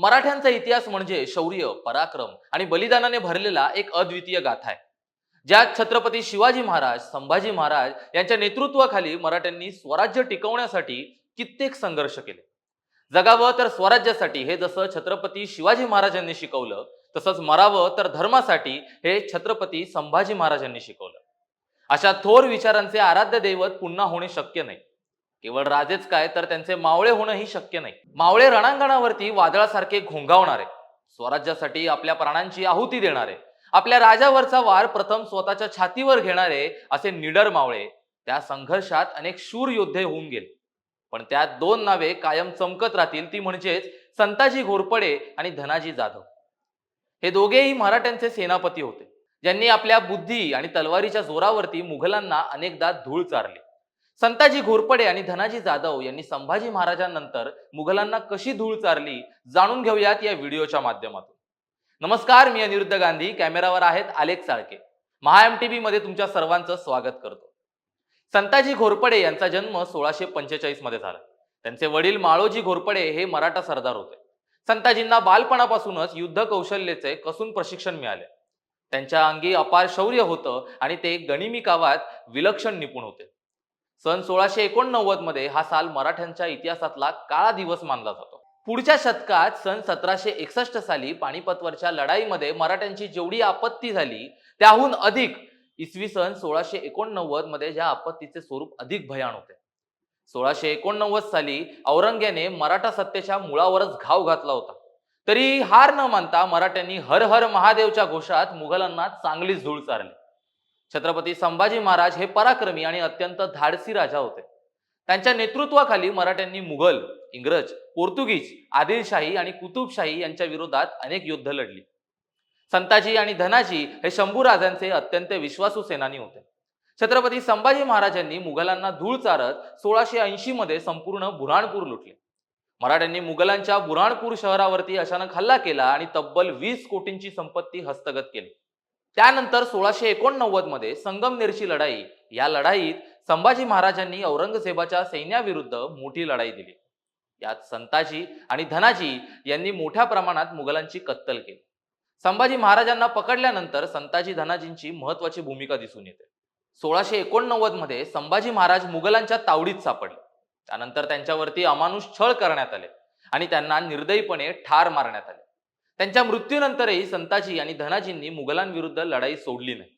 मराठ्यांचा इतिहास म्हणजे शौर्य पराक्रम आणि बलिदानाने भरलेला एक अद्वितीय गाथा आहे. ज्यात छत्रपती शिवाजी महाराज संभाजी महाराज यांच्या नेतृत्वाखाली मराठ्यांनी स्वराज्य टिकवण्यासाठी कित्येक संघर्ष केले. जगावं तर स्वराज्यासाठी हे जसं छत्रपती शिवाजी महाराजांनी शिकवलं तसंच मरावं तर धर्मासाठी हे छत्रपती संभाजी महाराजांनी शिकवलं. अशा थोर विचारांचे आराध्य दैवत पुन्हा होणे शक्य नाही. केवळ राजेच काय तर त्यांचे मावळे होणंही शक्य नाही. मावळे रणांगणावरती वादळासारखे घोंगावणारे स्वराज्यासाठी आपल्या प्राणांची आहुती देणारे आपल्या राजावरचा वार प्रथम स्वतःच्या छातीवर घेणारे असे निडर मावळे त्या संघर्षात अनेक शूर योद्धे होऊन गेले. पण त्यात दोन नावे कायम चमकत राहतील ती म्हणजेच संताजी घोरपडे आणि धनाजी जाधव. हे दोघेही मराठ्यांचे सेनापती होते ज्यांनी आपल्या बुद्धी आणि तलवारीच्या जोरावरती मुघलांना अनेकदा धूळ चारली. संताजी घोरपडे आणि धनाजी जाधव यांनी संभाजी महाराजांनंतर मुघलांना कशी धूळ चारली जाणून घेऊयात या व्हिडिओच्या माध्यमातून. नमस्कार मी अनिरुद्ध गांधी. कॅमेरावर आहेत आलेख चाळके महा एम टी मध्ये तुमच्या सर्वांचं स्वागत करतो. संताजी घोरपडे यांचा जन्म सोळाशे पंचेचाळीसमध्ये झाला. त्यांचे वडील माळोजी घोरपडे हे मराठा सरदार होते. संताजींना बालपणापासूनच युद्ध कौशल्याचे कसून प्रशिक्षण मिळाले. त्यांच्या अंगी अपार शौर्य होतं आणि ते गणिमी कावात विलक्षण निपुण होते. सन सोळाशे एकोणनव्वदमध्ये हा साल मराठ्यांच्या इतिहासातला काळा दिवस मानला जातो. पुढच्या शतकात सन सतराशे एकसष्ट साली पानिपतवरच्या लढाईमध्ये मराठ्यांची जेवढी आपत्ती झाली त्याहून अधिक इसवी सन सोळाशे एकोणनव्वदमध्ये ज्या आपत्तीचे स्वरूप अधिक भयान होते. सोळाशे एकोणनव्वद साली औरंग्याने मराठा सत्तेच्या मुळावरच घाव घातला होता. तरी हार न मानता मराठ्यांनी हर हर महादेवच्या घोषात मुघलांना चांगलीच धूळ चारली. छत्रपती संभाजी महाराज हे पराक्रमी आणि अत्यंत धाडसी राजा होते. त्यांच्या नेतृत्वाखाली मराठ्यांनी मुघल इंग्रज पोर्तुगीज आदिलशाही आणि कुतुबशाही यांच्या विरोधात अनेक युद्ध लढली. संताजी आणि धनाजी हे शंभू राजांचे अत्यंत विश्वासू सेनानी होते. छत्रपती संभाजी महाराजांनी मुघलांना धूळ चारत सोळाशे ऐंशी मध्ये संपूर्ण बुऱ्हाणपूर लुटले. मराठ्यांनी मुघलांच्या बुऱ्हाणपूर शहरावरती अचानक हल्ला केला आणि तब्बल वीस कोटींची संपत्ती हस्तगत केली. त्यानंतर सोळाशे एकोणनव्वदमध्ये संगमनेरची लढाई या लढाईत संभाजी महाराजांनी औरंगजेबाच्या सैन्याविरुद्ध मोठी लढाई दिली. यात संताजी आणि धनाजी यांनी मोठ्या प्रमाणात मुघलांची कत्तल केली. संभाजी महाराजांना पकडल्यानंतर संताजी धनाजींची महत्वाची भूमिका दिसून येते. सोळाशे एकोणनव्वदमध्ये संभाजी महाराज मुघलांच्या तावडीत सापडले. त्यानंतर त्यांच्यावरती अमानुष छळ करण्यात आले आणि त्यांना निर्दयीपणे ठार मारण्यात आले. त्यांच्या मृत्यूनंतरही संताजी आणि धनाजींनी मुघलांविरुद्ध लढाई सोडली नाही.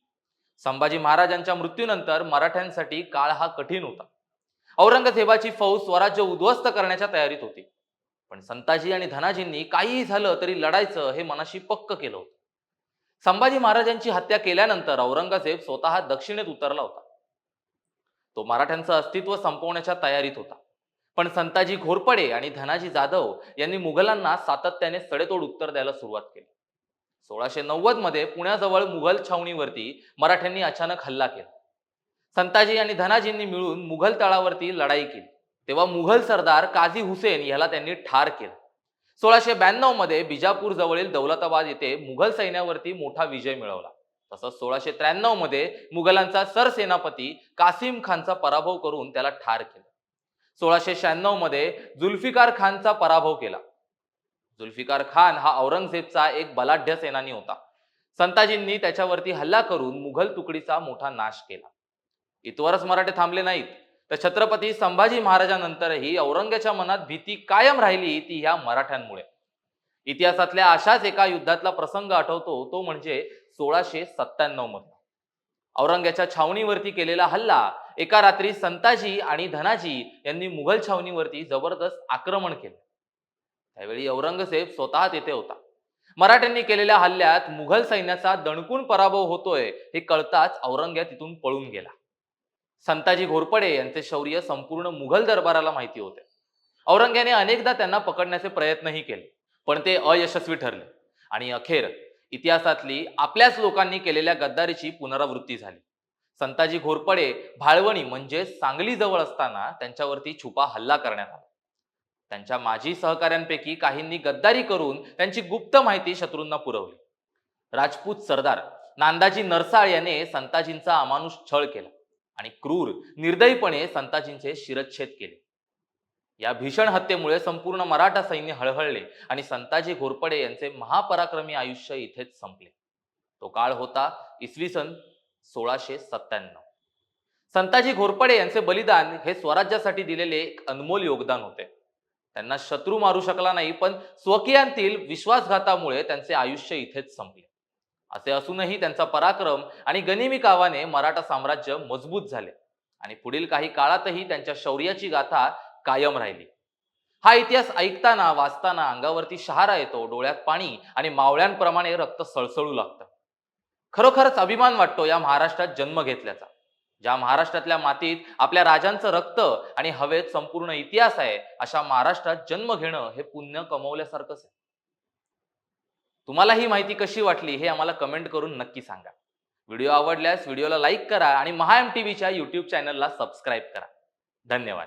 संभाजी महाराजांच्या मृत्यूनंतर मराठ्यांसाठी काळ हा कठीण होता. औरंगजेबाची फौज स्वराज्य उद्ध्वस्त करण्याच्या तयारीत होती. पण संताजी आणि धनाजींनी काहीही झालं तरी लढायचं हे मनाशी पक्क केलं होतं. संभाजी महाराजांची हत्या केल्यानंतर औरंगजेब स्वतः दक्षिणेत उतरला होता. तो मराठ्यांचं अस्तित्व संपवण्याच्या तयारीत होता. पण संताजी घोरपडे आणि धनाजी जाधव यांनी मुघलांना सातत्याने सडेतोड उत्तर द्यायला सुरुवात केली. सोळाशे नव्वदमध्ये पुण्याजवळ मुघल छावणीवरती मराठ्यांनी अचानक हल्ला केला. संताजी आणि धनाजींनी मिळून मुघल तळावरती लढाई केली. तेव्हा मुघल सरदार काझी हुसेन याला त्यांनी ठार केलं. सोळाशे ब्याण्णवमध्ये बिजापूर जवळील दौलताबाद येथे मुघल सैन्यावरती मोठा विजय मिळवला. तसंच सोळाशे त्र्याण्णवमध्ये मुघलांचा सरसेनापती कासिम खानचा पराभव करून त्याला ठार केला. सोळाशे शहाण्णवमध्ये जुल्फिकार खानचा पराभव केला. जुल्फिकार खान हा औरंगजेबचा एक बलाढ्य सेनानी होता. संताजींनी त्याच्यावरती हल्ला करून मुघल तुकडीचा मोठा नाश केला. इतवरच मराठे थांबले नाहीत. तर छत्रपती संभाजी महाराजांनंतरही औरंगाच्या मनात भीती कायम राहिली ती ह्या मराठ्यांमुळे. इतिहासातल्या अशाच एका युद्धातला प्रसंग आठवतो तो म्हणजे सोळाशे सत्त्याण्णव मधला औरंग्याच्या छावणीवरती केलेला हल्ला एका रात्री संताजी आणि धनाजी यांनी मुघल छावणीवरती जबरदस्त आक्रमण केले. त्यावेळी औरंगजेब स्वतः तेथे होता. मराठ्यांनी केलेल्या हल्ल्यात मुघल सैन्याचा दणकून पराभव होतोय हे कळताच औरंग्या तिथून पळून गेला. संताजी घोरपडे यांचे शौर्य संपूर्ण मुघल दरबाराला माहिती होते. औरंग्याने अनेकदा त्यांना पकडण्याचे प्रयत्नही केले पण ते अयशस्वी ठरले. आणि अखेर इतिहासातली आपल्याच लोकांनी केलेल्या गद्दारीची पुनरावृत्ती झाली. संताजी घोरपडे भाळवणी म्हणजे सांगली जवळ असताना त्यांच्यावरती छुपा हल्ला करण्यात आला. त्यांच्या माजी सहकाऱ्यांपैकी काहींनी गद्दारी करून त्यांची गुप्त माहिती शत्रूंना पुरवली. राजपूत सरदार नांदाजी नरसाळ याने संताजींचा अमानुष छळ केला आणि क्रूर निर्दयीपणे संताजींचे शिरच्छेद केले. या भीषण हत्येमुळे संपूर्ण मराठा सैन्य हळहळले आणि संताजी घोरपडे यांचे महापराक्रमी आयुष्य इथेच संपले. तो काळ होता इसवी सन सोळाशे सत्त्याण्णव. संताजी घोरपडे यांचे बलिदान हे स्वराज्यासाठी दिलेले एक अनमोल योगदान होते. त्यांना शत्रू मारू शकला नाही पण स्वकीयांतील विश्वासघातामुळे त्यांचे आयुष्य इथेच संपले. असे असूनही त्यांचा पराक्रम आणि गनिमी कावाने मराठा साम्राज्य मजबूत झाले आणि पुढील काही काळातही त्यांच्या शौर्याची गाथा कायम राहिली. हा इतिहास ऐकताना वाचताना अंगावरती शहारा येतो डोळ्यात पाणी आणि मावळ्यांप्रमाणे रक्त सळसळू लागतं. खरोखरच अभिमान वाटतो या महाराष्ट्रात जन्म घेतल्याचा. ज्या महाराष्ट्रातल्या मातीत आपल्या राजांचं रक्त आणि हवेत संपूर्ण इतिहास आहे अशा महाराष्ट्रात जन्म घेणं हे पुण्य कमवल्यासारखंच आहे. तुम्हाला ही माहिती कशी वाटली हे आम्हाला कमेंट करून नक्की सांगा. व्हिडिओ आवडल्यास व्हिडिओला लाईक करा आणि महा एम टीव्हीच्या युट्यूब चॅनलला सबस्क्राईब करा. धन्यवाद.